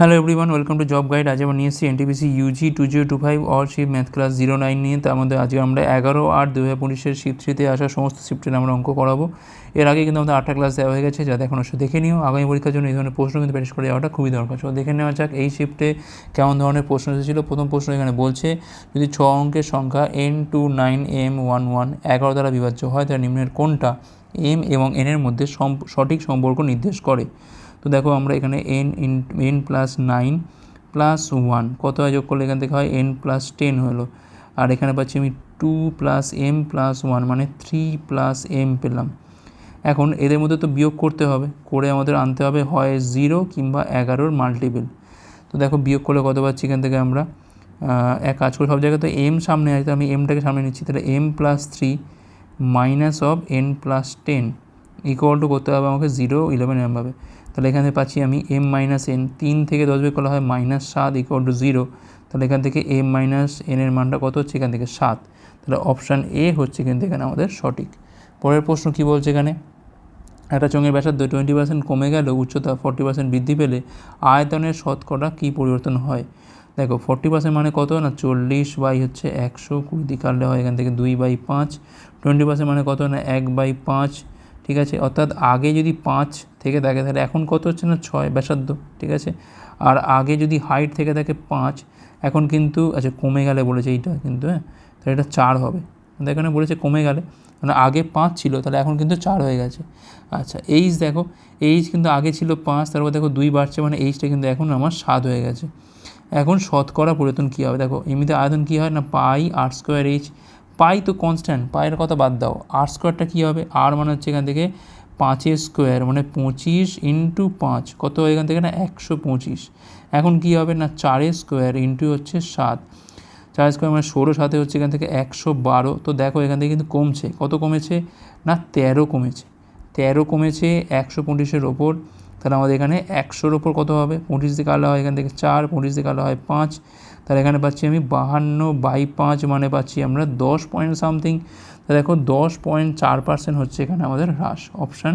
Hello everyone welcome to job guide আজ আমরা নিয়ে এসেছি NTPC UG two zero two five or shift math class zero nine নিয়ে। তার মধ্যে আজকে আমরা এগারো আট দু হাজার পঁচিশের শিফট থ্রিতে আসা সমস্ত শিফটের আমরা অঙ্ক করাবো। এর আগে কিন্তু আমাদের আটটা ক্লাস দেওয়া হয়ে গেছে, যাতে এখন অবশ্যই দেখে নিও। আগামী পরীক্ষার জন্য এই ধরনের প্রশ্ন কিন্তু প্র্যাকটিস করে যাওয়াটা খুবই দরকার। সো দেখে নেওয়া যাক এই শিফটে কেমন ধরনের প্রশ্ন এসেছিল। প্রথম প্রশ্ন এখানে বলছে, যদি ছ অঙ্কের সংখ্যা N two nine M one one এগারো দ্বারা বিভাজ্য হয়, তাহলে নিম্নের কোনটা এম এবং এনের মধ্যে সঠিক সম্পর্ক নির্দেশ করে? তো দেখো আমরা এখানে N in N plus nine plus one কত হয় যোগ করলে এখান থেকে হয় এন প্লাস টেন হলো। আর এখানে পাচ্ছি আমি two plus M plus one মানে থ্রি প্লাস এম পেলাম। এখন এদের মধ্যে তো বিয়োগ করতে হবে, করে আমাদের আনতে হবে হয় জিরো কিংবা এগারোর মাল্টিপল তো দেখো বিয়োগ করলে কত পাচ্ছি এখান থেকে আমরা? এক কাজ করে, সব জায়গায় তো এম সামনে আছে, আমি এমটাকে সামনে নিচ্ছি, তাহলে M plus three minus of N plus ten equal to করতে হবে আমাকে জিরো ইলেভেন এম হবে তাহলে এখানে পাচ্ছি আমি এম মাইনাস এন তিন থেকে দশ বিয়োগ করলে হয় মাইনাস সাত ইকুয়াল টু জিরো তাহলে এখান থেকে এম মাইনাস এনের মানটা কত হচ্ছে? এখান থেকে সাত। তাহলে অপশান এ হচ্ছে কিন্তু এখানে আমাদের সঠিক। পরের প্রশ্ন কী বলছে এখানে? একটা চোঙের ব্যাসার্ধ টোয়েন্টি পার্সেন্ট কমে গেল উচ্চতা ফর্টি পার্সেন্ট বৃদ্ধি পেলে আয়তনের শতকরা কী পরিবর্তন হয়? দেখো ফর্টি পার্সেন্ট মানে কত না? চল্লিশ বাই হচ্ছে একশো, কুড়ি কাটলে হয় এখান থেকে দুই বাই পাঁচ। টোয়েন্টি পার্সেন্ট মানে কত না? এক বাই পাঁচ। ঠিক আছে? অর্থাৎ আগে যদি পাঁচ থেকে থাকে তাহলে এখন কত হচ্ছে না? ছয়, ব্যাসার্ধ, ঠিক আছে? আর আগে যদি হাইট থেকে থাকে পাঁচ, এখন কিন্তু আচ্ছা কমে গেলে বলেছে এইটা কিন্তু হ্যাঁ? তাহলে এটা চার হবে। এখানে বলেছে কমে গেলে। মানে আগে পাঁচ ছিল, তাহলে এখন কিন্তু চার হয়ে গেছে। আচ্ছা এইচ দেখো এইচ কিন্তু আগে ছিল পাঁচ, তারপর দেখো দুই বাড়ছে মানে এইচটা কিন্তু এখন আমার সাত হয়ে গেছে। এখন শতকরা পরিবর্তন কী হবে? দেখো, এমনিতে আয়তন কী হয় না? পাই আর স্কোয়ার এইচ পাই তো কনস্ট্যান্ট পায়ের কথা বাদ দাও। আর স্কোয়ারটা কী হবে? আর মানে হচ্ছে এখান থেকে পাঁচের স্কোয়ার মানে পঁচিশ ইন্টু পাঁচ। কত এখান থেকে না? একশো পঁচিশ। এখন কী হবে না? চারের স্কোয়ার ইন্টু হচ্ছে সাত। চার স্কোয়ার মানে ষোলো সাথে হচ্ছে এখান থেকে একশো বারো। তো দেখো এখান থেকে কিন্তু কমছে। কত কমেছে? না, তেরো কমেছে। তেরো কমেছে একশো পঁচিশের ওপর। তাহলে আমাদের এখানে একশোর ওপর কত হবে? পঁচিশ দিকে আলো হয় এখান থেকে চার, পঁচিশ দিকে আলো হয় পাঁচ। তাহলে এখানে পাচ্ছি আমি বাহান্ন বাই পাঁচ মানে পাচ্ছি আমরা দশ পয়েন্ট সামথিং দেখো দশ পয়েন্ট চার পার্সেন্ট হচ্ছে এখানে আমাদের হ্রাস অপশান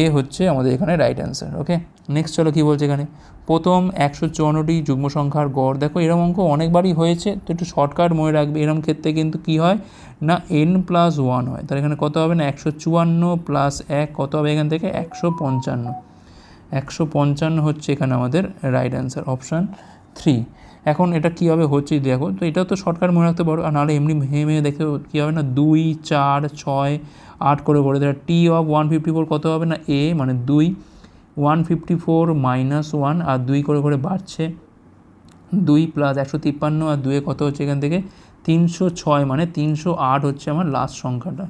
এ হচ্ছে আমাদের এখানে রাইট অ্যান্সার ওকে নেক্সট চলো কী বলছে এখানে? প্রথম একশো চুয়ান্নটি যুগ্ম সংখ্যার গড়। দেখো এরকম অঙ্ক অনেকবারই হয়েছে, তো একটু শর্টকাট মনে রাখবে। এরকম ক্ষেত্রে কিন্তু কী হয়? না এন প্লাস ওয়ান হয়। তাহলে এখানে কত হবে না? একশো চুয়ান্ন প্লাস এক, কত হবে এখান থেকে? একশো পঞ্চান্ন। একশো পঞ্চান্ন হচ্ছে এখানে আমাদের রাইট অ্যান্সার অপশান থ্রি এখন এটা কীভাবে হচ্ছে দেখো, তো এটা তো শর্টকাট মনে রাখতে পারো, আর নাহলে এমনি ভেঙে দেখে কী হবে না দুই, চার, ছয়, আট করে করে দেয়। T of one fifty four কত হবে না এ মানে দুই one fifty four minus one আর দুই করে করে বাড়ছে দুই প্লাস একশো তিপ্পান্ন, আর দুয়ে কত হচ্ছে এখান থেকে? তিনশো ছয় মানে তিনশো আট হচ্ছে আমার লাস্ট সংখ্যাটা।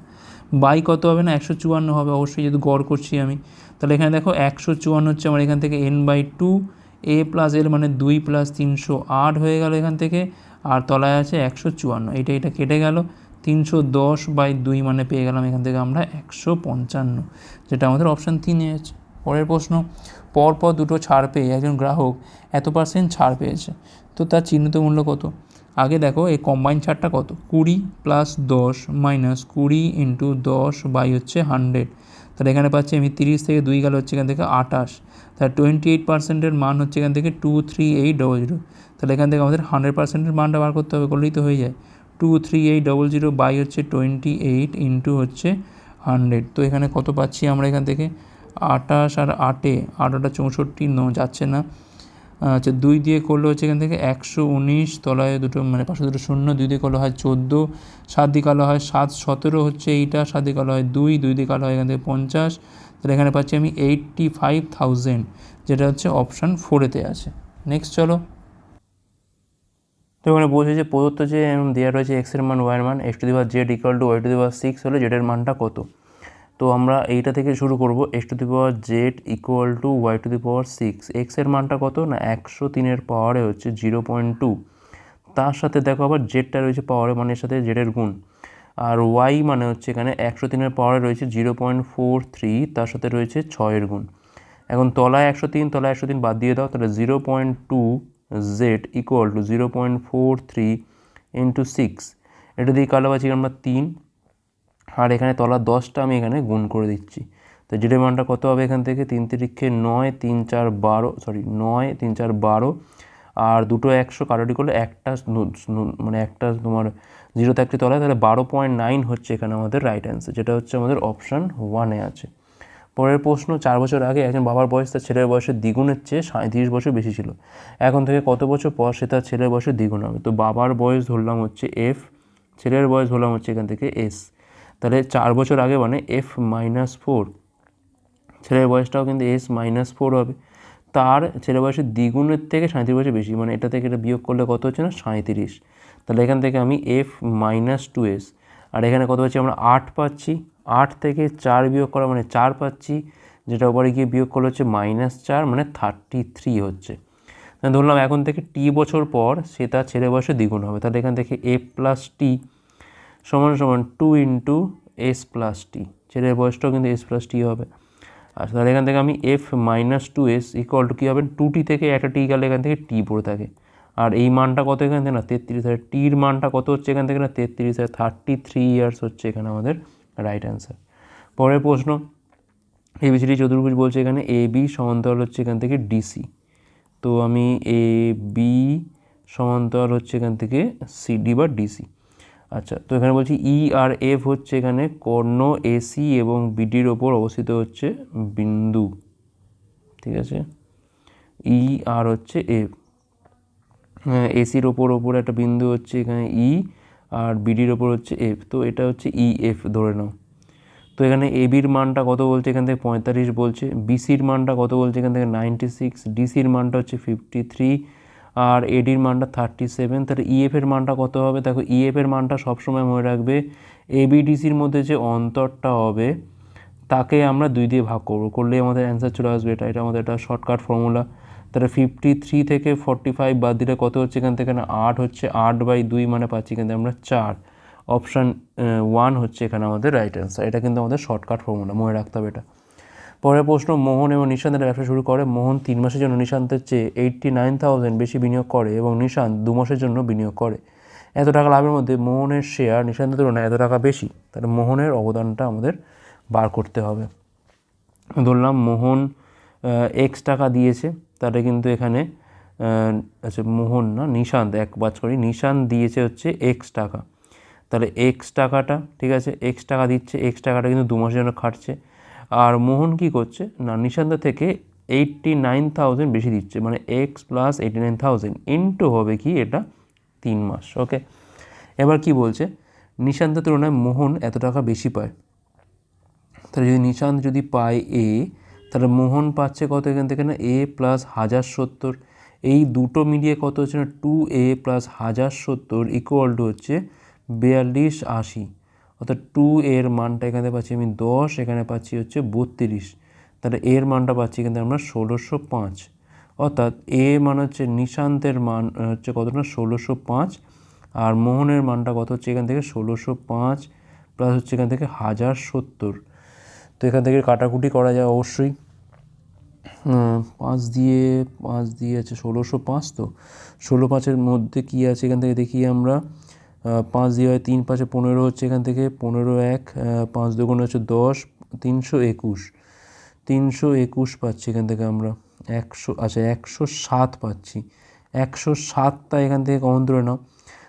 বাই কত হবে না? একশো চুয়ান্ন হবে, অবশ্যই যেহেতু গড় করছি আমি। তাহলে এখানে দেখো একশো চুয়ান্ন হচ্ছে আমার এখান থেকে N by two A plus L মানে দুই প্লাস তিনশো আট হয়ে গেল এখান থেকে, আর তলায় আছে একশো চুয়ান্ন। এটা এটা কেটে গেল, তিনশো দশ বাই দুই মানে পেয়ে গেলাম এখান থেকে আমরা একশো পঞ্চান্ন, যেটা আমাদের অপশান তিনে আছে। পরের প্রশ্ন, পরপর দুটো ছাড় পেয়ে একজন গ্রাহক এত পার্সেন্ট ছাড় পেয়েছে, তো তার চিহ্নিত মূল্য কত? আগে দেখো এই কম্বাইন ছাড়টা কত? কুড়ি প্লাস দশ মাইনাস কুড়ি ইন্টু দশ বাই হচ্ছে হান্ড্রেড তাহলে এখানে পাচ্ছি আমি তিরিশ থেকে দুই গেলে হচ্ছে এখান থেকে আটাশ তাহলে টোয়েন্টি এইট পার্সেন্টের মান হচ্ছে এখান থেকে two three eight double zero তাহলে এখান থেকে আমাদের হান্ড্রেড পার্সেন্টের মানটা বার করতে হবে, করলেই তো হয়ে যায়। Two three eight double zero by হচ্ছে টোয়েন্টি এইট ইন্টু হচ্ছে হান্ড্রেড তো এখানে কত পাচ্ছি আমরা এখান থেকে? আটাশ আর আটে, আটাটা চৌষট্টি ন, যাচ্ছে না। আচ্ছা দুই দিয়ে করলে হচ্ছে এখান থেকে একশো উনিশ, তলায় দুটো মানে পাশে দুটো শূন্য, দুই দিয়ে করলে হয় চোদ্দ, সাত দিয়ে কালো হয় সাত, সতেরো হচ্ছে এইটা, সাত দিয়ে কালো হয় দুই দুই দিয়ে কালো হয় এখান থেকে পঞ্চাশ, তাহলে এখানে পাচ্ছি আমি এইট্টি ফাইভ থাউজেন্ড যেটা হচ্ছে অপশান ফোরেতে আছে। নেক্সট চলো। তো এখানে বলছে যে প্রদত্ত যে দেওয়া রয়েছে এক্সের মান ওয়াইয়ের মান X to the power Z equal to Y to the power six হলে জেডের মানটা কত? তো আমরা এইটা থেকে শুরু করব X to the power Z equal to Y to the power six এক্সের মানটা কত? না, একশো তিনের পাওয়ারে হচ্ছে জিরো পয়েন্ট টু। তার সাথে দেখো আবার জেডটা রয়েছে পাওয়ারে, মানের সাথে জেডের গুণ। আর ওয়াই মানে হচ্ছে এখানে একশো তিনের পাওয়ারে রয়েছে জিরো পয়েন্ট ফোর থ্রি, তার সাথে রয়েছে ছয়ের গুণ। এখন তলায় একশো তিন, তলায় একশো তিন বাদ দিয়ে দাও, তাহলে zero point two Z equal to zero point four three into six এটা দিয়ে কালো পাচ্ছি আমরা তিন। আর এখানে তলা দশটা আমি এখানে গুণ করে দিচ্ছি। তো জেডের মানটা কত হবে এখান থেকে? তিন তিরিক্ষে নয়, তিন চার বারো সরি নয়, তিন চার বারো। আর দুটো একশো কারোটি করলে একটা মানে একটা তোমার জিরো থাকতে তলায়, তাহলে বারো পয়েন্ট নাইন হচ্ছে এখানে আমাদের রাইট অ্যান্সার যেটা হচ্ছে আমাদের অপশান ওয়ানে আছে। পরের প্রশ্ন, চার বছর আগে একজন বাবার বয়স তার ছেলের বয়সের দ্বিগুণের চেয়ে সাঁত্রিশ বছর বেশি ছিল। এখন থেকে কত বছর পর সে তার ছেলের বয়সের দ্বিগুণ হবে? তো বাবার বয়স ধরলাম হচ্ছে এফ ছেলের বয়স ধরলাম হচ্ছে এখান থেকে এস তাহলে চার বছর আগে মানে এফ মাইনাস ফোর ছেলের বয়সটাও কিন্তু এস মাইনাস ফোর হবে। তার ছেলে বয়সের দ্বিগুণের থেকে সাঁত্রিশ বছর বেশি মানে এটা থেকে এটা বিয়োগ করলে কত হচ্ছে না? সাঁত্রিশ তাহলে এখান থেকে আমি এফ মাইনাস টু এস আর এখানে কত পাচ্ছি? আমরা আট পাচ্ছি। আট থেকে চার বিয়োগ করা মানে চার পাচ্ছি, যেটা উপরে গিয়ে বিয়োগ করলে হচ্ছে মাইনাস চার মানে থার্টি থ্রি হচ্ছে ধরলাম এখন থেকে টি বছর পর সে তার ছেলে বয়সে দ্বিগুণ হবে। তাহলে এখান থেকে এফ প্লাস টি সমান সমান two into S plus T ছেলের বয়সটাও কিন্তু এস প্লাস টি হবে। আচ্ছা তাহলে এখান থেকে আমি F minus two S equal to কী হবে? টু টি থেকে একটা টি গেলে এখান থেকে টি পড়ে থাকে। আর এই মানটা কত এখান থেকে না? তেত্রিশ হাজার। টির মানটা কত হচ্ছে এখান থেকে না? তেত্রিশ হাজার। থার্টি থ্রি ইয়ার্স হচ্ছে এখানে আমাদের রাইট অ্যান্সার পরের প্রশ্ন। এবিসিডি চতুর্ভুজ বলছে এখানে এ বি সমান্তরাল হচ্ছে এখান থেকে ডিসি তো আমি এ বি সমান্তরাল হচ্ছে এখান থেকে সিডি বা ডিসি আচ্ছা তো এখানে বলছি ই আর এফ হচ্ছে এখানে কর্ণ এসি এবং বিডির ওপর অবস্থিত হচ্ছে বিন্দু, ঠিক আছে? ই আর হচ্ছে এফ এসির ওপর ওপর একটা বিন্দু হচ্ছে এখানে ই আর বিডির ওপর হচ্ছে এফ তো এটা হচ্ছে ই এফ ধরে নাও। তো এখানে এবির মানটা কত বলছে? এখান থেকে পঁয়তাল্লিশ বলছে। বিসির মানটা কত বলছে? এখান থেকে নাইনটি সিক্স ডিসির মানটা হচ্ছে ফিফটি থ্রি আর এডির মানটা থার্টি সেভেন তাহলে ইএফের মানটা কত হবে? দেখো ইএফের মানটা সবসময় মনে রাখবে এবিডিসির মধ্যে যে অন্তরটা হবে, তাকে আমরা দুই দিয়ে ভাগ করব। করলেই আমাদের অ্যান্সার চলে আসবে এটা। এটা আমাদের একটা শর্টকাট ফর্মুলা তাহলে ফিফটি থ্রি থেকে ফর্টি ফাইভ বাদ দিলে কত হচ্ছে এখান থেকে? আট হচ্ছে, আট বাই দুই মানে পাচ্ছি থেকে আমরা চার। অপশান ওয়ান হচ্ছে এখানে আমাদের রাইট অ্যান্সার এটা কিন্তু আমাদের শর্টকাট ফর্মুলা মনে রাখতে হবে এটা। পরের প্রশ্ন, মোহন এবং নিশান্তের ব্যবসা শুরু করে। মোহন তিন মাসের জন্য নিশান্তের চেয়ে এইট্টি নাইন থাউজেন্ড বেশি বিনিয়োগ করে এবং নিশান্ত দু মাসের জন্য বিনিয়োগ করে। এত টাকা লাভের মধ্যে মোহনের শেয়ার নিশান্তের তুলনায় এত টাকা বেশি। তাহলে মোহনের অবদানটা আমাদের বার করতে হবে। ধরলাম মোহন এক্স টাকা দিয়েছে। তাহলে কিন্তু এখানে আচ্ছা মোহন না, নিশান্ত এক বাজ করি নিশান্ত দিয়েছে হচ্ছে এক্স টাকা। তাহলে এক্স টাকাটা, ঠিক আছে এক্স টাকা দিচ্ছে। এক্স টাকাটা কিন্তু দু মাসের জন্য খাটছে। আর মোহন কি করছে? না, নিশান্ত থেকে এইট্টি নাইন থাউজেন্ড বেশি দিচ্ছে মানে X plus eighty nine thousand into হবে কি এটা? তিন মাস ওকে এবার কি বলছে? নিশান্তের তুলনায় মোহন এত টাকা বেশি পায়। তাহলে যদি নিশান্ত যদি পায় এ তাহলে মোহন পাচ্ছে কত এখান থেকে না? এ প্লাস হাজার সত্তর। এই দুটো মিলিয়ে কত হচ্ছে না? টু এ প্লাস হাজার সত্তর ইকুয়াল টু হচ্ছে বিয়াল্লিশ আশি। অর্থাৎ টু এর মানটা এখানে পাচ্ছি আমি দশ, এখানে পাচ্ছি হচ্ছে বত্রিশ। তাহলে এর মানটা পাচ্ছি এখান আমরা ষোলোশো পাঁচ। অর্থাৎ এ মান হচ্ছে নিশান্তের মান হচ্ছে কত না ষোলোশো পাঁচ। আর মোহনের মানটা কত হচ্ছে এখান থেকে? ষোলোশো পাঁচ প্লাস হচ্ছে এখান থেকে হাজার সত্তর। তো এখান থেকে কাটাকুটি করা যায় অবশ্যই। পাঁচ দিয়ে পাঁচ দিয়ে আছে ষোলোশো পাঁচ তো। ষোলো পাঁচের মধ্যে কী আছে এখান থেকে দেখি আমরা? পাঁচ দিয়ে হয় তিন, পাঁচে পনেরো হচ্ছে এখান থেকে, পনেরো এক পাঁচ দুগুণ হচ্ছে দশ, তিনশো একুশ। তিনশো একুশ পাচ্ছি এখান থেকে আমরা। একশো আচ্ছা একশো সাত পাচ্ছি। একশো সাতটা এখান থেকে কমন তুলে নাও।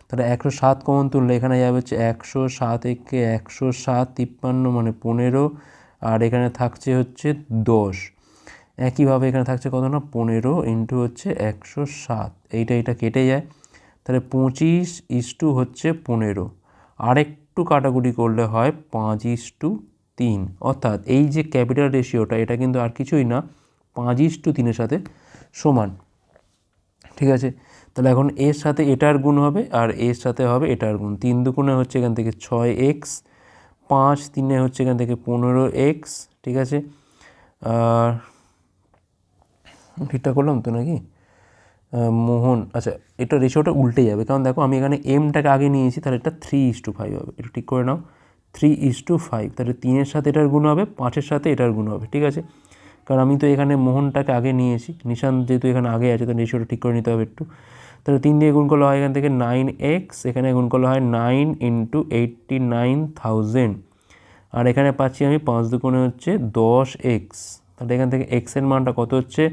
তাহলে একশো সাত কমন তুললে এখানে যাবে হচ্ছে একশো সাত একে একশো সাত তিপ্পান্ন মানে পনেরো, আর এখানে থাকছে হচ্ছে দশ। একইভাবে এখানে থাকছে কত না? পনেরো ইন্টু হচ্ছে একশো সাত। এইটা এইটা কেটে যায়। তাহলে পঁচিশ ইস্টু হচ্ছে পনেরো। আরেকটু কাটাকুটি করলে হয় পাঁচ ইস্টু তিন। অর্থাৎ এই যে ক্যাপিটাল রেশিওটা এটা কিন্তু আর কিছুই না, পাঁচ ইস্টু তিনের সাথে সমান। ঠিক আছে? তাহলে এখন এর সাথে এটার গুণ হবে আর এর সাথে হবে এটার গুণ। তিন দুগুণে হচ্ছে এখান থেকে ছয় এক্স পাঁচ তিনে হচ্ছে এখান থেকে পনেরো এক্স ঠিক আছে? আর ঠিকঠাক করলাম তো নাকি? মোহন আচ্ছা এটা রেশিওটা উল্টে যাবে। কারণ দেখো, আমি এখানে এমটাকে আগে নিয়েছি, তাহলে এটা থ্রি ইস টু ফাইভ হবে। এটা ঠিক করে নাও। থ্রি ইস টু ফাইভ তাহলে তিনের সাথে এটার গুণ হবে পাঁচের সাথে এটার গুণ হবে, ঠিক আছে? কারণ আমি তো এখানে মোহনটাকে আগে নিয়েছি, নিশান যেহেতু এখানে আগে আছে তো রেশিওটা ঠিক করে নিতে হবে একটু। তাহলে তিন দিয়ে গুণ করলে হয় এখান থেকে নাইন এক্স এখানে গুণ করলে হয় nine into eighty nine thousand আর এখানে পাচ্ছি আমি পাঁচ দুগুণে হচ্ছে দশ এক্স তাহলে এখান থেকে এক্সের মানটা কত হচ্ছে?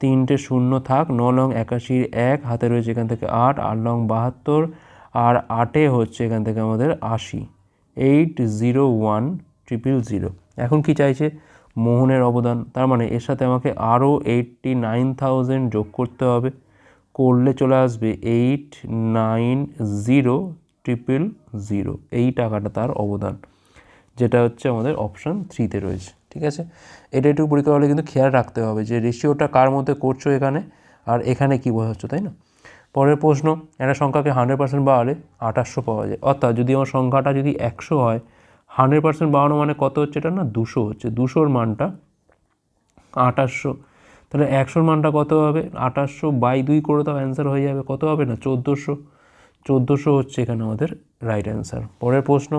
তিনটে শূন্য থাক, ন লং একাশির এক, হাতে রয়েছে এখান থেকে আট আট লং বাহাত্তর, আর আটে হচ্ছে এখান থেকে আমাদের আশি। Eight zero one triple zero. এখন কি চাইছে? মোহনের অবদান। তার মানে এর সাথে আমাকে আরও এইটটি নাইন থাউজেন্ড যোগ করতে হবে। করলে চলে আসবে eight nine zero triple zero. এই টাকাটা তার অবদান। যেটা হচ্ছে আমাদের অপশান থ্রিতে রয়েছে। ঠিক আছে? এটা একটু পরীক্ষা হলে কিন্তু খেয়াল রাখতে হবে যে রেশিওটা কার মধ্যে করছ এখানে আর এখানে কী বোঝাচ্ছ, তাই না? পরের প্রশ্ন, একটা সংখ্যাকে হান্ড্রেড পার্সেন্ট বাড়ালে আঠাশশো পাওয়া যায়। অর্থাৎ যদি আমার সংখ্যাটা যদি একশো হয় হান্ড্রেড পার্সেন্ট বাড়ানো মানে কত হচ্ছে এটা না? দুশো হচ্ছে। দুশোর মানটা আঠাশশো। তাহলে একশোর মানটা কত হবে? আঠাশশো বাই দুই করে দাও অ্যান্সার হয়ে যাবে। কত হবে না? চোদ্দোশো। চোদ্দোশো হচ্ছে এখানে আমাদের রাইট অ্যান্সার পরের প্রশ্ন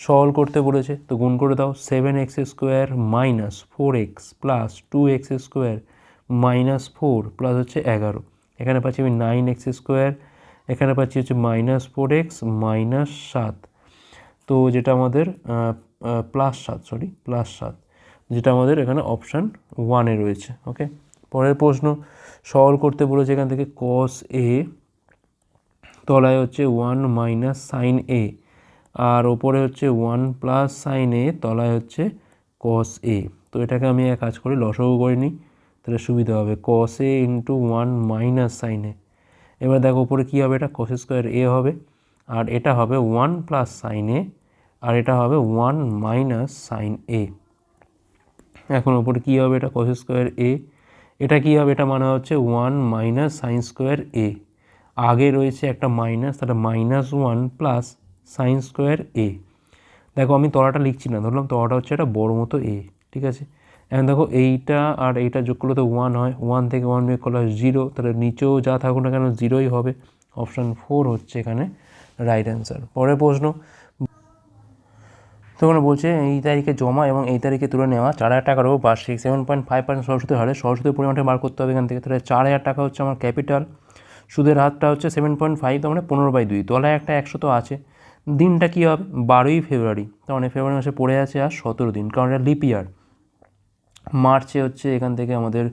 সলভ করতে বলেছে। তো গুণ করে দাও seven X square minus four X plus two X square minus four plus হচ্ছে এগারো। এখানে পাচ্ছি আমি নাইন এক্স স্কোয়ার এখানে পাচ্ছি হচ্ছে মাইনাস ফোর এক্স মাইনাস সাত। তো যেটা আমাদের প্লাস সাত সরি প্লাস সাত। যেটা আমাদের এখানে অপশান ওয়ানে রয়েছে ওকে পরের প্রশ্ন সলভ করতে বলেছে এখান থেকে কস এ তলায় হচ্ছে ওয়ান মাইনাস সাইন এ আর ওপরে হচ্ছে ওয়ান প্লাস সাইন এ, তলায় হচ্ছে কস এ। তো এটাকে আমি এক কাজ করি লসগু করে নিই, তাহলে সুবিধা হবে। Cos A into one minus sine A. এবার দেখো উপরে কী হবে এটা? কস স্কোয়ার এ হবে। আর এটা হবে ওয়ান প্লাস সাইন এ, আর এটা হবে ওয়ান মাইনাস সাইন এ। এখন ওপরে কী হবে এটা? Cos square A. এটা কী হবে? এটা মানে হচ্ছে one minus sine square A. আগে রয়েছে একটা মাইনাস তাহলে minus one plus sine square A দেখো আমি তলাটা লিখছি না, ধরলাম তলাটা হচ্ছে একটা বড় মতো এ ঠিক আছে? এখন দেখো এইটা আর এইটা যোগ করলে তো ওয়ান হয় ওয়ান থেকে ওয়ান বিয়োগ করলে জিরো তাহলে নিচেও যা থাকুক না কেন জিরোই হবে। অপশান ফোর হচ্ছে এখানে রাইট অ্যান্সার পরের প্রশ্ন তখন বলছে এই তারিখে জমা এবং এই তারিখে তুলে নেওয়া চার হাজার টাকারও বার্ষিক সেভেন পয়েন্ট ফাইভ পার্সেন্ট সরস্বতী হারে, সরস্বতীর পরিমাণটা বার করতে হবে এখান থেকে, তাহলে চার হাজার টাকা হচ্ছে আমার ক্যাপিটাল সুদের হারটা হচ্ছে সেভেন পয়েন্ট ফাইভ তার মানে পনেরো বাই দুই, তলায় একটা একশো তো আছে। দিনটা কী হবে? বারোই ফেব্রুয়ারি। তার মানে ফেব্রুয়ারি মাসে পড়ে আছে আর সতেরো দিন, কারণ এটা লিপ ইয়ার। মার্চে হচ্ছে এখান থেকে আমাদের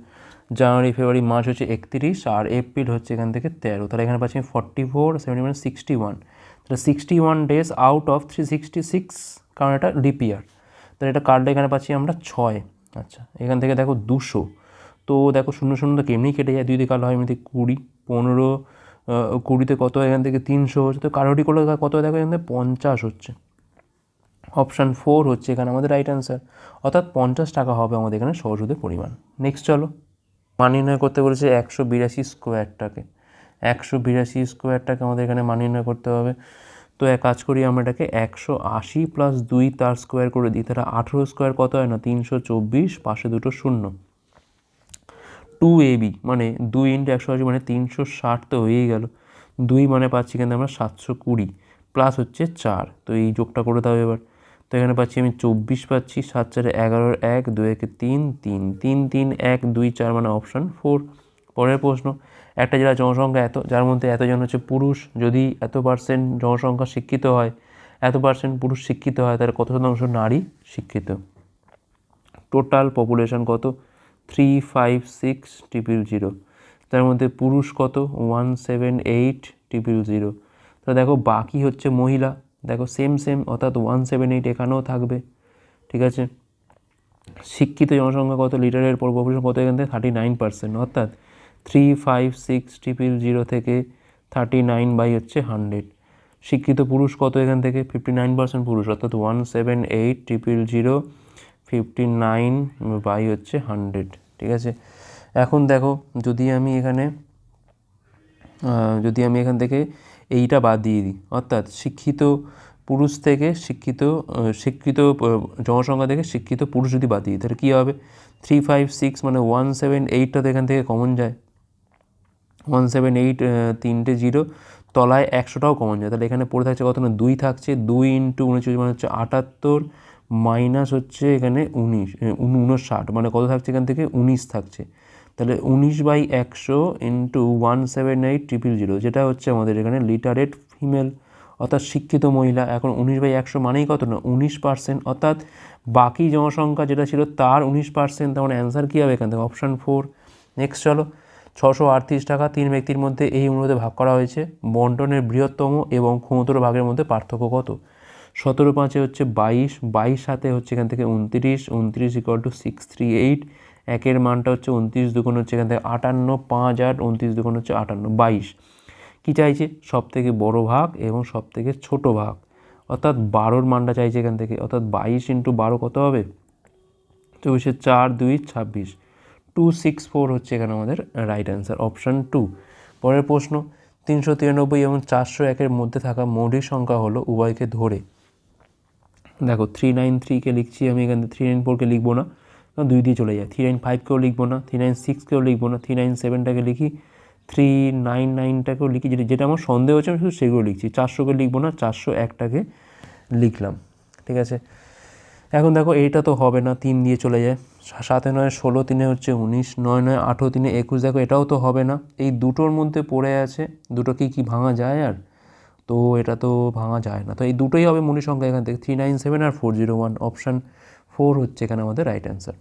জানুয়ারি, ফেব্রুয়ারি, মার্চ হচ্ছে একত্রিশ আর এপ্রিল হচ্ছে এখান থেকে তেরো। তাহলে এখানে পাচ্ছি ফর্টি ফোর সেভেন্টি মানে সিক্সটি ওয়ান তাহলে sixty one days out of three sixty six কারণ এটা লিপ ইয়ার। তাহলে এটা কার্ডটা এখানে পাচ্ছি আমরা ছয়। আচ্ছা এখান থেকে দেখো দুশো। তো দেখো শূন্য শূন্য তো কেমনি কেটে যায়? দুই দিকে কালো হয়, এমনিতে কুড়ি, পনেরো কুড়িতে কত হয়? এখান থেকে তিনশো হচ্ছে। তো কারোটি করলে কত দেখো, এখান থেকে পঞ্চাশ হচ্ছে। অপশান ফোর হচ্ছে এখানে আমাদের রাইট অ্যান্সার অর্থাৎ পঞ্চাশ টাকা হবে আমাদের এখানে সহজুদের পরিমাণ। নেক্সট চলো। মান নির্ণয় করতে বলেছে একশো বিরাশি স্কোয়ারটাকে একশো বিরাশি স্কোয়ারটাকে আমাদের এখানে মান নির্ণয় করতে হবে। তো এক কাজ করি, আমরা এটাকে একশো আশি প্লাস দুই তার স্কোয়ার করে দিই। তাহলে আঠেরো স্কোয়ার কত হয় না? তিনশো চব্বিশ, পাশে দুটো শূন্য। টু এ বি মানে দুই ইন্টু একশো আশি মানে তিনশো ষাট তো হয়েই গেল। দুই মানে পাচ্ছি কিন্তু আমরা সাতশো কুড়ি প্লাস হচ্ছে চার, তো এই যোগটা করে দাও এবার। তো এখানে পাচ্ছি আমি চব্বিশ পাচ্ছি, সাত চারে এগারোর এক দুই একে তিন তিন তিন তিন, এক, দুই, চার মানে অপশান ফোর পরের প্রশ্ন, একটা জেলার জনসংখ্যা এত, যার মধ্যে এতজন হচ্ছে পুরুষ, যদি এত পার্সেন্ট জনসংখ্যা শিক্ষিত হয়, এত পার্সেন্ট পুরুষ শিক্ষিত হয়, তাহলে কত শতাংশ নারী শিক্ষিত? টোটাল পপুলেশন কত? Three five six triple zero তার মধ্যে পুরুষ কত? One seven eight triple zero তো দেখো, বাকি হচ্ছে মহিলা। দেখো সেম সেম অর্থাৎ ওয়ান সেভেন এইট এখানেও থাকবে। ঠিক আছে? শিক্ষিত জনসংখ্যা কত? লিটারের পর পপুলেশন কত? এখান থেকে থার্টি নাইন পার্সেন্ট অর্থাৎ three five six triple zero থেকে থার্টি নাইন বাই হচ্ছে হান্ড্রেড শিক্ষিত পুরুষ কত? এখান থেকে ফিফটি নাইন পার্সেন্ট পুরুষ। অর্থাৎ one seven eight triple zero fifty nine by হচ্ছে হান্ড্রেড ঠিক আছে? এখন দেখো, যদি আমি এখানে যদি আমি এখান থেকে এইটা বাদ দিয়ে দিই, অর্থাৎ শিক্ষিত পুরুষ থেকে শিক্ষিত শিক্ষিত জনসংখ্যা থেকে শিক্ষিত পুরুষ যদি বাদ দিই, তাহলে কী হবে? থ্রি ফাইভ সিক্স মানে ওয়ান সেভেন এইটটা তো এখান থেকে কমন যায়। ওয়ান সেভেন এইট তিনটে জিরো তলায় একশোটাও কমন যায়। তাহলে এখানে পড়ে থাকছে কত না? দুই থাকছে, দুই ইন্টু উনচল্লিশ মানে হচ্ছে আটাত্তর মাইনাস হচ্ছে এখানে উনিশ উনষাট মানে কত থাকছে এখান থেকে? উনিশ থাকছে। তাহলে উনিশ বাই একশো into one seven eight triple zero যেটা হচ্ছে আমাদের এখানে লিটারেট ফিমেল অর্থাৎ শিক্ষিত মহিলা। এখন উনিশ বাই একশো মানেই কত না? উনিশ পার্সেন্ট অর্থাৎ বাকি জনসংখ্যা যেটা ছিল তার উনিশ পার্সেন্ট তার মানে অ্যান্সার কী হবে এখান থেকে? অপশান ফোর নেক্সট চলো, ছশো আটত্রিশ টাকা তিন ব্যক্তির মধ্যে এই অনুরোধে ভাগ করা হয়েছে। বন্টনের বৃহত্তম এবং ক্ষমতর ভাগের মধ্যে পার্থক্য কত? সতেরো পাঁচে হচ্ছে বাইশ বাইশ সাথে হচ্ছে এখান থেকে উনত্রিশ উনত্রিশ equal to six three eight একের মানটা হচ্ছে উনত্রিশ দুগুণ হচ্ছে এখান থেকে আটান্ন, পাঁচ আট, উনত্রিশ দুগুণ হচ্ছে আটান্ন, বাইশ। কী চাইছে? সব থেকে বড়ো ভাগ এবং সব থেকে ছোটো ভাগ। অর্থাৎ বারোর মানটা চাইছে এখান থেকে, অর্থাৎ বাইশ ইন্টু বারো কত হবে? চব্বিশে চার, দুই, ছাব্বিশ। টু সিক্স ফোর হচ্ছে এখানে আমাদের রাইট অ্যান্সার অপশান টু পরের প্রশ্ন, তিনশো তিরানব্বই এবং চারশো একের মধ্যে থাকা মৌলিক সংখ্যা হলো উভয়কে ধরে। দেখো থ্রি নাইন থ্রিকে লিখছি আমি এখান থেকে থ্রি নাইন ফোরকে লিখব না। কারণ দুই দিয়ে চলে যায়। থ্রি নাইন ফাইভকেও লিখব না থ্রি নাইন সিক্সকেও লিখব না থ্রি নাইন সেভেনটাকে লিখি থ্রি নাইন নাইনটাকেও লিখি, যেটা যেটা আমার সন্দেহ হচ্ছে, আমি শুধু সেগুলো লিখছি। চারশোকে লিখব না, চারশো একটাকে লিখলাম। ঠিক আছে? এখন দেখো, এইটা তো হবে না, তিন দিয়ে চলে যায়। সাতে নয়, ষোলো তিনে হচ্ছে উনিশ, নয় নয়, আঠেরো তিনে একুশ, দেখো এটাও তো হবে না। এই দুটোর মধ্যে পড়ে আছে দুটো কি কি ভাঙা যায় আর? তো এটা তো ভাঙা যায় না। তো এই দুটোই হবে মনি সংখ্যা এখান থেকে থ্রি নাইন সেভেন আর four zero one option four হচ্ছে এখানে আমাদের রাইট অ্যান্সার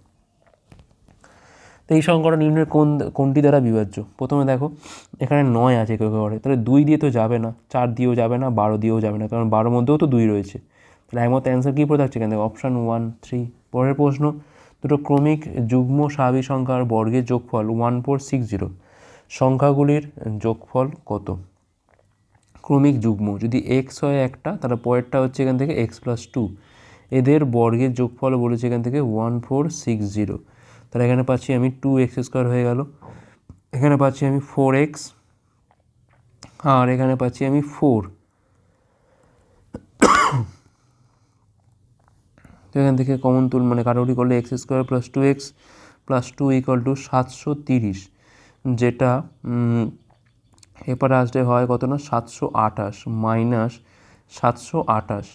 তো এই সংখ্যাটা নিম্নের কোন, কোনটি দ্বারা বিভাজ্য? প্রথমে দেখো, এখানে নয় আছে কেউ কেউ তাহলে দুই দিয়ে তো যাবে না, চার দিয়েও যাবে না, বারো দিয়েও যাবে না, কারণ বারোর মধ্যেও তো দুই রয়েছে। তাহলে একমত অ্যান্সার কী পড়ে থাকছে এখানে অপশান ওয়ান থ্রি পরের প্রশ্ন, দুটো ক্রমিক যুগ্ম স্বাভাবিক সংখ্যার বর্গের যোগফল ওয়ান ফোর সিক্স জিরো সংখ্যাগুলির যোগফল কত? ক্রমিক যুগ্ম। যদি এক্স হয় একটা, তাহলে পরেরটা হচ্ছে এখান থেকে এক্স প্লাস টু এদের বর্গের যোগফল বলেছে এখান থেকে ওয়ান ফোর সিক্স জিরো তাহলে এখানে পাচ্ছি আমি টু এক্স স্কোয়ার হয়ে গেল। এখানে পাচ্ছি আমি ফোর এক্স আর এখানে পাচ্ছি আমি ফোর তো এখান থেকে কমন তুল মানে কাটাকুটি করলে X square plus two X plus two equal to সাতশো তিরিশ, যেটা এরপরে আসলে হয় কত না? সাতশো আঠাশ মাইনাস সাতশো আঠাশ।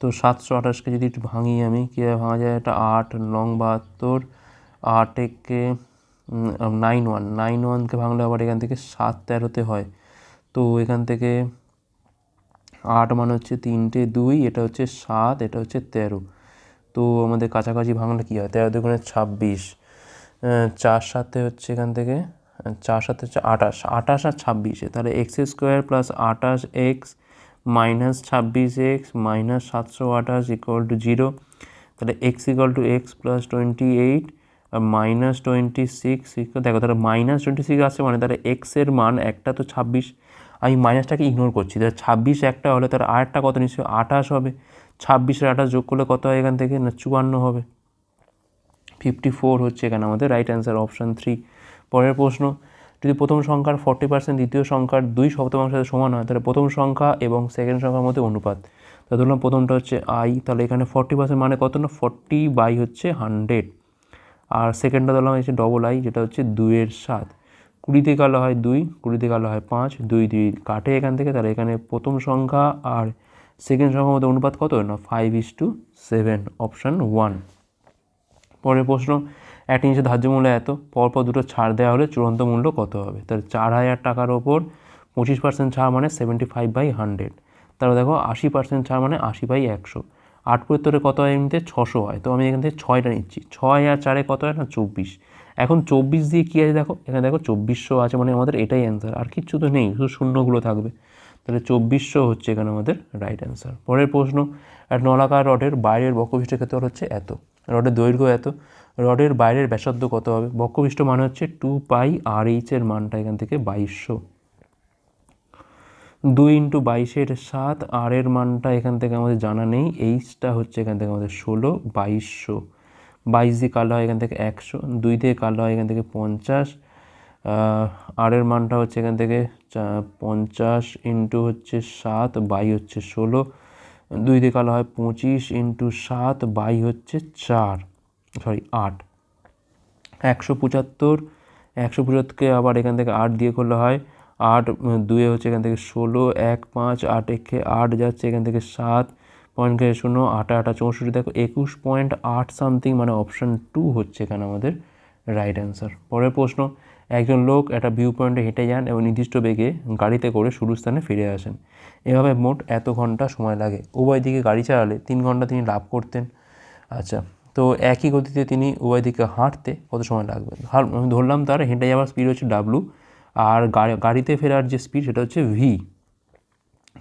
তো সাতশো আঠাশকে যদি একটু ভাঙি আমি কীভাবে ভাঙা যায়? এটা আট নং বাহাত্তর, আট একে নাইন ওয়ান নাইন ওয়ানকে ভাঙলে আবার এখান থেকে সাত তেরোতে হয়। তো এখান থেকে আট মানে হচ্ছে তিনটে দুই, এটা হচ্ছে সাত, এটা হচ্ছে তেরো। তো আমাদের কাছাকাছি ভাঙলে কী হয়? তেরো দুগুণে ছাব্বিশ। চার সাথে হচ্ছে এখান থেকে চার সাথে আঠাশ আঠাশ আর ছাব্বিশে, তাহলে এক্স স্কোয়ার প্লাস আঠাশ এক্স মাইনাস ছাব্বিশ এক্স মাইনাস সাতশো আঠাশ ইকুয়াল টু জিরো তাহলে x equal to x plus twenty eight R minus twenty six দেখো তাহলে মাইনাস টোয়েন্টি সিক্স আসছে মানে তাহলে এক্সের মান একটা তো ছাব্বিশ, আমি মাইনাসটাকে ইগনোর করছি, তাহলে ছাব্বিশ একটা হলে তার আরেকটা কত নিশ্চয়ই আঠাশ হবে, ছাব্বিশের আঠাশ যোগ করলে কত হয় এখান থেকে? না, চুয়ান্ন হবে। ফিফটি ফোর হচ্ছে এখানে আমাদের রাইট অ্যান্সার অপশান থ্রি পরের প্রশ্ন, যদি প্রথম সংখ্যার ফর্টি পার্সেন্ট দ্বিতীয় সংখ্যার দুই শতমাংশের সাথে সমান হয়, তাহলে প্রথম সংখ্যা এবং সেকেন্ড সংখ্যার মধ্যে অনুপাত। তাহলে ধরলাম প্রথমটা হচ্ছে আই তাহলে এখানে ফর্টি পার্সেন্ট মানে কত না? ফর্টি বাই হচ্ছে হান্ড্রেড আর সেকেন্ডটা ধরলাম হচ্ছে ডবল আই যেটা হচ্ছে দুইয়ের সাত। কুড়িতে কালো হয় দুই, কুড়িতে কালো হয় পাঁচ, দুই দুই কাটে এখান থেকে, তাহলে এখানে প্রথম সংখ্যা আর সেকেন্ড সংখ্যার মধ্যে অনুপাত কত? না five is to seven option one পরের প্রশ্ন একটা জিনিসের ধার্য মূল্য এত, পরপর দুটো ছাড় দেওয়া হলে চূড়ান্ত মূল্য কত হবে? তাহলে চার হাজার টাকার ওপর পঁচিশ পার্সেন্ট ছাড় মানে সেভেন্টি ফাইভ বাই হান্ড্রেড তাহলে দেখো আশি পার্সেন্ট ছাড় মানে আশি বাই একশো। আট পঁয়ত্তরে কত হয় এমনিতে? ছশো হয়। তো আমি এখান থেকে ছয়টা নিচ্ছি। ছয় আর চারে কত হয় না? চব্বিশ। এখন চব্বিশ দিয়ে কী আছে দেখো? এখানে দেখো চব্বিশশো আছে মানে আমাদের এটাই অ্যান্সার আর কিচ্ছু তো নেই, শুধু শূন্যগুলো থাকবে। তাহলে চব্বিশশো হচ্ছে এখানে আমাদের রাইট অ্যান্সার পরের প্রশ্ন, এক নলাকার রডের বাইরের বক্ষপৃষ্ঠের ক্ষেত্রে হচ্ছে এত। রডের দৈর্ঘ্য এত, রডের বাইরের ব্যাসার্ধ কত হবে? বক্ষপৃষ্ঠ মানে হচ্ছে টু পাই আর এইচের মানটা এখান থেকে বাইশশো। দুই ইন্টু বাইশের সাত আর এর মানটা এখান থেকে আমাদের জানা নেই এইচটা হচ্ছে এখান থেকে আমাদের ষোলো, বাইশশো। বাইশ দিয়ে কালো হয় এখান থেকে একশো, দুই দিয়ে কালো হয় এখান থেকে পঞ্চাশ। আর এর মানটা হচ্ছে এখান থেকে পঞ্চাশ ইন্টু হচ্ছে সাত, বাই হচ্ছে ষোলো। দুই দিয়ে কালো হয় পঁচিশ ইন্টু সাত বাই হচ্ছে চার সরি আট। একশো পঁচাত্তর, একশো পঁচাত্তরকে আবার এখান থেকে আট দিয়ে করলে হয় আট দুয়ে হচ্ছে এখান থেকে ষোলো, এক, পাঁচ, আট, একে আট যাচ্ছে এখান থেকে সাত পয়েন্ট খেয়ে শূন্য, আটা আটা চৌষট্টি, দেখো একুশ পয়েন্ট আট সামথিং মানে অপশান টু হচ্ছে এখানে আমাদের রাইট অ্যান্সার পরের প্রশ্ন একজন লোক একটা ভিউ পয়েন্টে হেঁটে যান এবং নির্দিষ্ট বেগে গাড়িতে করে শুরু স্থানে ফিরে আসেন। এভাবে মোট এত ঘণ্টা সময় লাগে। উভয় দিকে গাড়ি চালালে তিন ঘণ্টা তিনি লাভ করতেন। আচ্ছা তো একই গতিতে তিনি উভয় দিকে হাঁটতে কত সময় লাগবে? আমি ধরলাম তার হেঁটে যাওয়ার স্পিড হচ্ছে ডাব্লু আর গাড়ি, গাড়িতে ফেরার যে স্পিড সেটা হচ্ছে ভি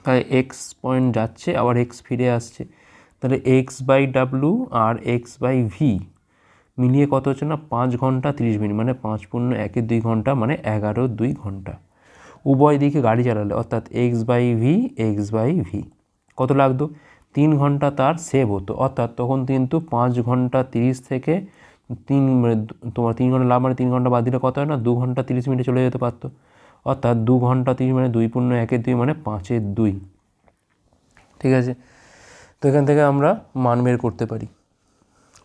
তাহলে এক্স পয়েন্ট যাচ্ছে, আবার এক্স ফিরে আসছে। তাহলে এক্স বাই ডাব্লু আর এক্স বাই ভি মিলিয়ে কত হচ্ছে না? পাঁচ ঘণ্টা তিরিশ মিনিট মানে পাঁচ পূর্ণ একের দুই ঘণ্টা মানে এগারো দুই ঘণ্টা। উভয় দিকে গাড়ি চালালে, অর্থাৎ x by v x by v কত লাগতো? তিন ঘণ্টা তার সেভ হতো। অর্থাৎ তখন কিন্তু পাঁচ ঘণ্টা তিরিশ থেকে তিন মানে তোমার তিন ঘণ্টা লাভ মানে তিন ঘণ্টা বাদ দিলে কত হয় না? দু ঘণ্টা তিরিশ মিনিটে চলে যেতে পারতো। অর্থাৎ দু ঘণ্টা তিরিশ মানে দুই পূর্ণ একের দুই মানে পাঁচের দুই। ঠিক আছে? তো এখান থেকে আমরা মান বের করতে পারি।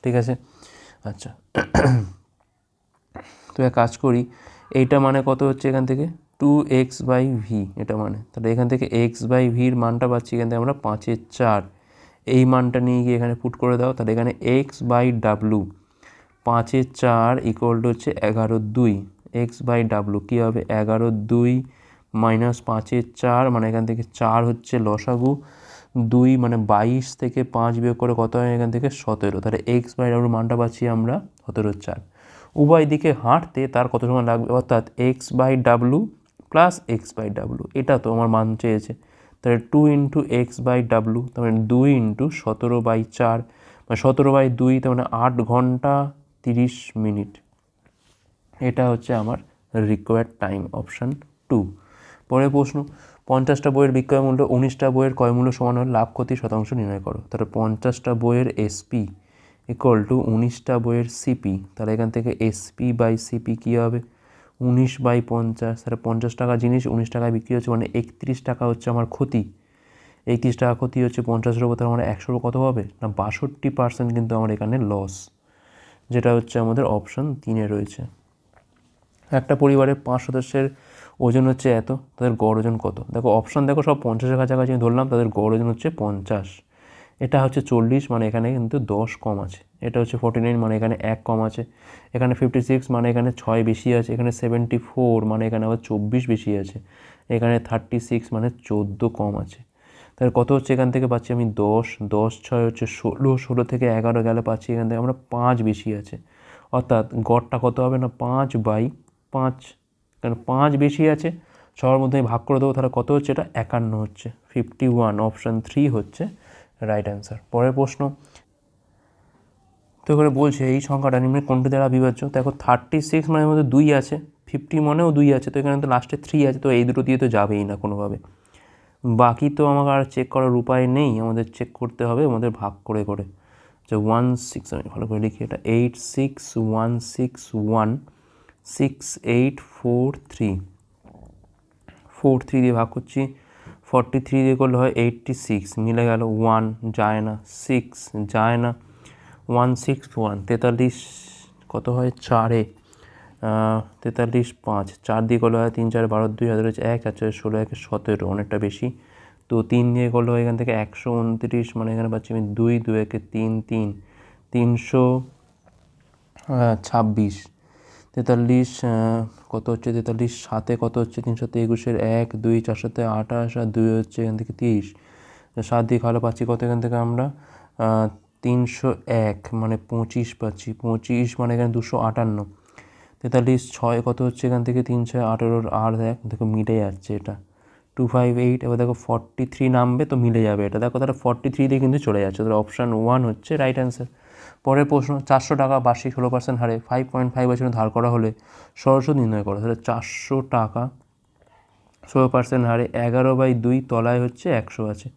ঠিক আছে? আচ্ছা। তো এক কাজ করি, এইটা মানে কত হচ্ছে এখান থেকে? টু এক্স বাই ভি এটা মানে। তাহলে এখান থেকে এক্স বাই ভির মানটা পাচ্ছি এখান থেকে আমরা পাঁচের চার। এই মানটা নিয়ে গিয়ে এখানে পুট করে দাও, তাহলে এখানে এক্স বাই ডাব্লু পাঁচের চার ইকুয়াল টু হচ্ছে এগারো দুই। এক্স বাই ডাব্লু কী হবে? এগারো দুই মাইনাস পাঁচের চার মানে এখান থেকে চার হচ্ছে লসাগু। দুই মানে বাইশ থেকে পাঁচ বিয়োগ করে কত হয় এখান থেকে? সতেরো। তাহলে এক্স বাই ডাব্লু মানটা পাচ্ছি আমরা সতেরো চার। উভয় দিকে হাঁটতে তার কত সময় লাগবে? অর্থাৎ X by W plus X by W এটা তো আমার মান চেয়েছে। তাহলে two into X by W তার মানে দুই ইন্টু সতেরো বাই চার। মানে সতেরো বাই দুই, তার মানে আট ঘণ্টা তিরিশ মিনিট। এটা হচ্ছে আমার রিকোয়ার্ড টাইম অপশান টু পরের প্রশ্ন, পঞ্চাশটা বইয়ের বিক্রয় মূল্য উনিশটা বইয়ের ক্রয় মূল্য সমান হলে লাভ, ক্ষতি, শতাংশ নির্ণয় করো। তাহলে পঞ্চাশটা বইয়ের এসপি ইকুয়াল টু উনিশটা বইয়ের সিপি তাহলে এখান থেকে এসপি বাই সিপি কী হবে? উনিশ বাই পঞ্চাশ, তাহলে পঞ্চাশ টাকা জিনিস উনিশ টাকায় বিক্রি হচ্ছে মানে একত্রিশ টাকা হচ্ছে আমার ক্ষতি। একত্রিশ টাকা ক্ষতি হচ্ছে পঞ্চাশের উপর, তাহলে আমার একশোর কত হবে? না, বাষট্টি পার্সেন্ট কিন্তু আমার এখানে লস যেটা হচ্ছে আমাদের অপশন তিনে রয়েছে। একটা পরিবারের পাঁচ সদস্যের ওজন হচ্ছে এত, তাদের গড় ওজন কত? দেখো অপশান দেখো, সব পঞ্চাশের কাছাকাছি আমি ধরলাম, তাদের গড় ওজন হচ্ছে পঞ্চাশ। এটা হচ্ছে চল্লিশ মানে এখানে কিন্তু দশ কম আছে। এটা হচ্ছে ফর্টি নাইন মানে এখানে এক কম আছে। এখানে ফিফটি সিক্স মানে এখানে ছয় বেশি আছে। এখানে সেভেন্টি ফোর মানে এখানে আবার চব্বিশ বেশি আছে। এখানে থার্টি সিক্স মানে চোদ্দ কম আছে। তাহলে কত হচ্ছে এখান থেকে পাচ্ছি আমি দশ? দশ ছয় হচ্ছে ষোলো ষোলো থেকে এগারো গেলে পাচ্ছি এখান থেকে আমরা পাঁচ বেশি আছে। অর্থাৎ গড়টা কত হবে না? পাঁচ বাই পাঁচ। কারণ পাঁচ বেশি আছে। সবার মধ্যে ভাগ করে দেবো, তাহলে কত হচ্ছে? এটা একান্ন হচ্ছে। ফিফটি ওয়ান অপশান থ্রি হচ্ছে রাইট অ্যান্সার পরের প্রশ্ন। তো এখানে বলছে, এই সংখ্যাটা নিম্নে কোনটি দ্বারা বিভাজ্য? দেখো থার্টি সিক্স মানের মধ্যে দুই আছে ফিফটি মানেও দুই আছে, তো এখানে তো লাস্টে থ্রি আছে, তো এই দুটো দিয়ে তো যাবেই না কোনোভাবে। বাকি তো আমাকে আর চেক করার উপায় নেই, আমাদের চেক করতে হবে, আমাদের ভাগ করে করে। যে ওয়ান সিক্স আমি ভালো করে লিখি, এটা eight six one six one six eight four three four three দিয়ে ভাগ করছি। ফর্টি থ্রি দিয়ে করলে হয় এইটটি সিক্স মিলে গেল ওয়ান যায় না। সিক্স যায় না। ওয়ান সিক্স ওয়ান তেতাল্লিশ কত হয়? চারে। তেতাল্লিশ পাঁচ। চার দিয়ে করলে হয় তিন, চার বারো, দুই, হাজার এক আর চার ষোলো, একে, সতেরো। অনেকটা বেশি। তো তিন দিয়ে করলে হয় এখান থেকে একশো উনত্রিশ। মানে এখানে পাচ্ছি আমি দুই দু একে তিন তিন। তিনশো ছাব্বিশ। তেতাল্লিশ কত হচ্ছে? তেতাল্লিশ সাতে কত হচ্ছে? তিনশোতে একুশের এক, দুই চার সাথে আঠাশ, আর দুই হচ্ছে এখান থেকে তিরিশ। সাত দিয়ে খাওয়ালে পাচ্ছি কত এখান থেকে আমরা? তিনশো এক মানে পঁচিশ পাচ্ছি। পঁচিশ মানে এখানে দুশো আটান্ন। তেতাল্লিশ ছয় কত হচ্ছে এখান থেকে? তিনশো আঠেরোর আর এক দেখো মিটে যাচ্ছে এটা। টু ফাইভ এইট, এবার দেখো ফর্টি থ্রি নামবে তো মিলে যাবে এটা। দেখো তাহলে ফর্টি থ্রি দিয়ে কিন্তু চলে যাচ্ছে। তাহলে অপশান ওয়ান হচ্ছে রাইট অ্যান্সার পরের প্রশ্ন, চারশো টাকা বার্ষিক ষোলো পার্সেন্ট হারে ফাইভ পয়েন্ট ফাইভ বছরে ধার করা হলে সরস্বত নির্ণয় করো। তাহলে চারশো টাকা ষোলো পার্সেন্ট হারে এগারো বাই দুই তলায় হচ্ছে একশো আছে।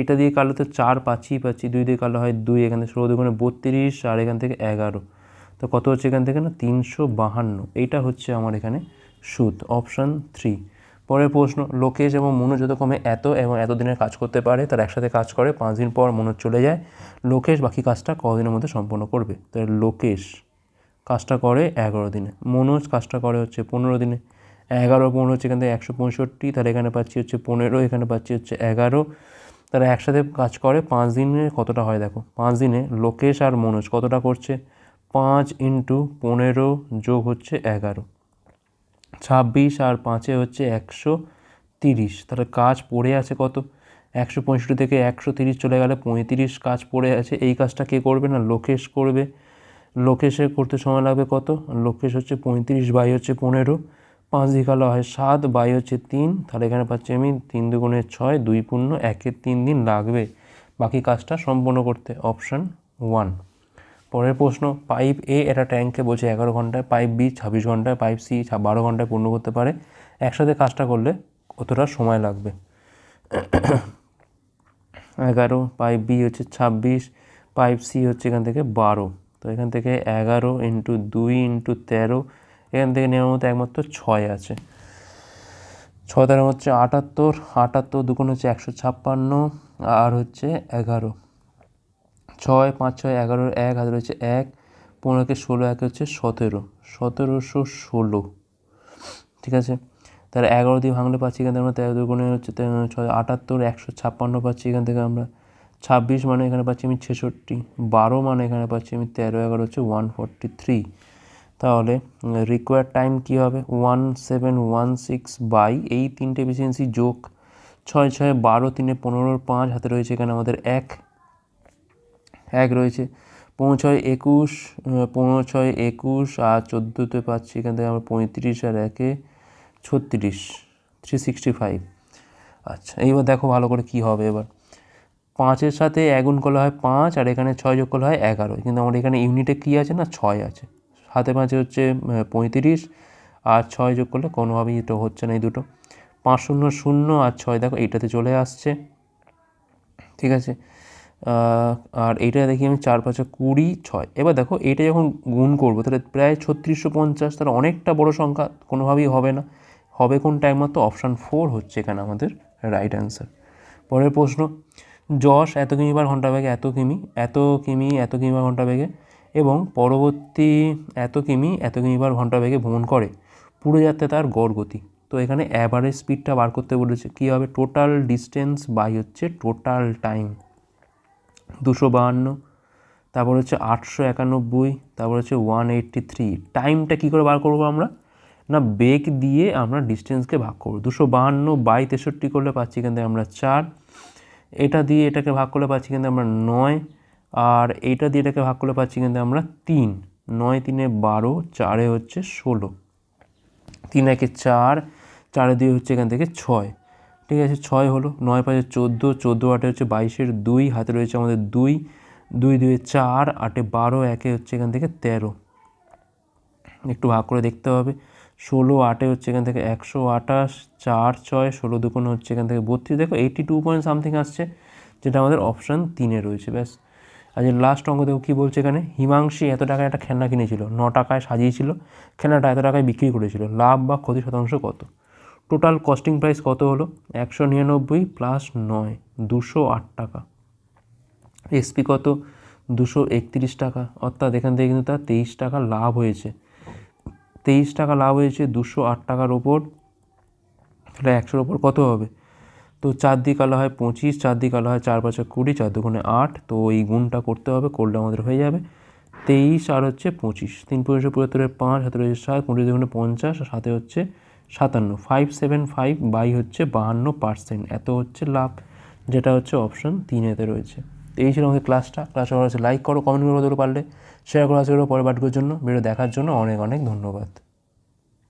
এটা দিয়ে কালো তো চার পাচ্ছি পাচ্ছি, দুই দিয়ে কালো হয় দুই, এখান থেকে ষোলো দুগুণে বত্রিশ, আর এখান থেকে এগারো। তো কত হচ্ছে এখান থেকে না? তিনশো বাহান্ন। এইটা হচ্ছে আমার এখানে সুদ অপশান থ্রি পরের প্রশ্ন, লোকেশ এবং মনোজ যথাক্রমে এত এবং এত দিনের কাজ করতে পারে, তার একসাথে কাজ করে, পাঁচ দিন পর মনোজ চলে যায়। লোকেশ বাকি কাজটা কদিনের মধ্যে সম্পন্ন করবে? তাই লোকেশ কাজটা করে এগারো দিনে। মনোজ কাজটা করে হচ্ছে পনেরো দিনে। এগারো, পনেরো হচ্ছে এখান থেকে একশো পঁয়ষট্টি, তাহলে এখানে পাচ্ছি হচ্ছে পনেরো, এখানে পাচ্ছি হচ্ছে এগারো। তারা একসাথে কাজ করে, পাঁচ দিনে কতটা হয় দেখো? পাঁচ দিনে লোকেশ আর মনোজ কতটা করছে? পাঁচ ইন্টু পনেরো যোগ হচ্ছে এগারো। ছাব্বিশ আর পাঁচে হচ্ছে একশো তিরিশ। তাহলে কাজ পড়ে আছে কত? একশো পঁয়ষট্টি থেকে একশো তিরিশ চলে গেলে পঁয়ত্রিশ কাজ পড়ে আছে। এই কাজটা কে করবে না? লোকেশ করবে। লোকেশের করতে সময় লাগবে কত? লোকেশ হচ্ছে পঁয়ত্রিশ, বাই হচ্ছে পনেরো। পাঁচ দিকে আলো হয় সাত, বাই হচ্ছে তিন। তাহলে এখানে পাচ্ছি আমি তিন দুগুণে ছয়, দুই পূর্ণ একের তিন দিন লাগবে। বাকি কাজটা সম্পূর্ণ করতে। Option one. পরের প্রশ্ন, পাইপ এ এটা ট্যাঙ্কে বলছে এগারো ঘন্টায়, পাইপ বি ছাব্বিশ ঘন্টায়, পাইপ সি বারো ঘন্টায় পূর্ণ করতে পারে। একসাথে কাজটা করলে কতটা সময় লাগবে? এগারো, পাইপ বি হচ্ছে ছাব্বিশ, পাইপ সি হচ্ছে এখান থেকে বারো। তো এখান থেকে এগারো ইন্টু দুই ইন্টু তেরো, এখান থেকে নেওয়ার মতো একমাত্র ছয় আছে। ছয় তেরো হচ্ছে আটাত্তর আটাত্তর দুগুণ হচ্ছে একশো ছাপ্পান্ন, আর হচ্ছে এগারো। ছয়, পাঁচ, ছয় এগারোর এক, হাতে রয়েছে এক, পনেরোকে ষোলো, এক হচ্ছে সতেরো, সতেরোশো ষোলো। ঠিক আছে? তার এগারো দিয়ে ভাঙলে পাচ্ছি এখান থেকে আমরা তেরো দুগুণে হচ্ছে ছয়, আটাত্তর, একশো ছাপ্পান্ন পাচ্ছি এখান থেকে আমরা। ছাব্বিশ মানে এখানে পাচ্ছি আমি ছেষট্টি, বারো মানে এখানে পাচ্ছি আমি তেরো, এগারো হচ্ছে ওয়ান ফর্টি থ্রি তাহলে রিকোয়ার টাইম কী হবে? One seven one six by এই তিনটে এফিসিয়েন্সি যোগ ছয় ছয়, বারো, তিনে পনেরোর পাঁচ হাতে রয়েছে এখানে আমাদের এক। এক রয়েছে। পনেরো ছয় একুশ পনেরো ছয় একুশ আর চোদ্দোতে পাচ্ছি এখান থেকে আমরা পঁয়ত্রিশ আর একে ছত্রিশ থ্রি সিক্সটি ফাইভ আচ্ছা এইবার দেখো ভালো করে কী হবে এবার। পাঁচের সাথে এগুণ করলে হয় পাঁচ আর এখানে ছয় যোগ করলে হয় এগারো। কিন্তু আমার এখানে ইউনিটে কী আছে না ছয় আছে। সাথে পাঁচে হচ্ছে পঁয়ত্রিশ আর ছয় যোগ করলে কোনোভাবেই এটা হচ্ছে না এই দুটো। পাঁচ শূন্য শূন্য আর ছয় দেখো এইটাতে চলে আসছে। ঠিক আছে? আর এইটা দেখি আমি চার পাঁচে কুড়ি ছয়। এবার দেখো এইটা যখন গুণ করব, তাহলে প্রায় ছত্রিশশো পঞ্চাশ, তাহলে অনেকটা বড় সংখ্যা, কোনোভাবেই হবে না। হবে কোনটা একমাত্র অপশান ফোর হচ্ছে এখানে আমাদের রাইট অ্যান্সার পরের প্রশ্ন, যশ এত কিমি বার ঘণ্টা বেগে? এত কিমি এত কিমি এত কিমি বার ঘণ্টা বেগে। এবং পরবর্তী এত কিমি এত কিমি বার ঘণ্টা বেগে ভ্রমণ করে। পুরো যাত্রা তার গড় গতি। তো এখানে অ্যাভারেজ স্পিডটা বার করতে বলেছে। কী হবে? টোটাল ডিস্টেন্স বাই হচ্ছে টোটাল টাইম দুশো বাহান্ন, তারপর হচ্ছে আটশো একানব্বই, তারপর হচ্ছে ওয়ান এইট্টি থ্রি। টাইমটা কী করে বার করব আমরা? না, বেগ দিয়ে আমরা ডিস্টেন্সকে ভাগ করব। দুশো বাহান্ন বাই তেষট্টি করলে পাচ্ছি কিন্তু আমরা চার। এটা দিয়ে এটাকে ভাগ করলে পাচ্ছি কিন্তু আমরা নয়। আর এইটা দিয়ে এটাকে ভাগ করলে পাচ্ছি কিন্তু আমরা তিন। নয় তিনে বারো, চারে হচ্ছে ষোলো। তিন একে চার, চারে দিয়ে হচ্ছে এখান থেকে ছয়। ঠিক আছে, ছয় হলো, নয় পাঁচে চোদ্দ চোদ্দ আটে হচ্ছে বাইশের দুই, হাতে রয়েছে আমাদের দুই দুই, দুয়ে চার, আটে বারো, একে হচ্ছে এখান থেকে তেরো। একটু ভাগ করে দেখতে হবে, ষোলো আটে হচ্ছে এখান থেকে একশো আঠাশ, চার ছয়, ষোলো দুকোনো হচ্ছে এখান থেকে বত্রিশ। দেখো এইটি টু পয়েন্ট সামথিং আসছে, যেটা আমাদের অপশান তিনে রয়েছে, ব্যাস। আজ লাস্ট অঙ্ক দেখো কী বলছে এখানে? হিমাংশী এত টাকায় একটা খেলনা কিনেছিল, ন টাকায় সাজিয়েছিল, খেলনাটা এত টাকায় বিক্রি করেছিল, লাভ বা ক্ষতি শতাংশ কত? টোটাল কস্টিং প্রাইস কত হলো? একশো নিরানব্বই প্লাস নয়, দুশো আট টাকা। এসপি কত? দুশো একত্রিশ টাকা। অর্থাৎ এখান থেকে কিন্তু তার তেইশ টাকা লাভ হয়েছে। তেইশ টাকা লাভ হয়েছে দুশো আট টাকার ওপর। তাহলে একশোর ওপর কত হবে? তো চার দিক আলো হয় পঁচিশ চার দিক আলো হয় চার পাঁচে কুড়ি, চার দুগুণে আট। তো এই গুণটা করতে হবে, করলে আমাদের হয়ে যাবে তেইশ আর হচ্ছে পঁচিশ। তিন পঁচিশশো পঁচাত্তরের পাঁচ হাতে রয়েছে সাত, পঁচিশ দুগুণে পঞ্চাশ, আর সাথে হচ্ছে সাতান্ন ফাইভ সেভেন ফাইভ বাই হচ্ছে বাহান্ন পার্সেন্ট এত হচ্ছে লাভ, যেটা হচ্ছে অপশন তিনেতে রয়েছে। তো এই ছিল আমাদের ক্লাসটা ক্লাস হচ্ছে লাইক করো কমেন্ট করো পারলে শেয়ার করো হচ্ছে পরে পাঠকের জন্য ভিডিও দেখার জন্য অনেক অনেক ধন্যবাদ।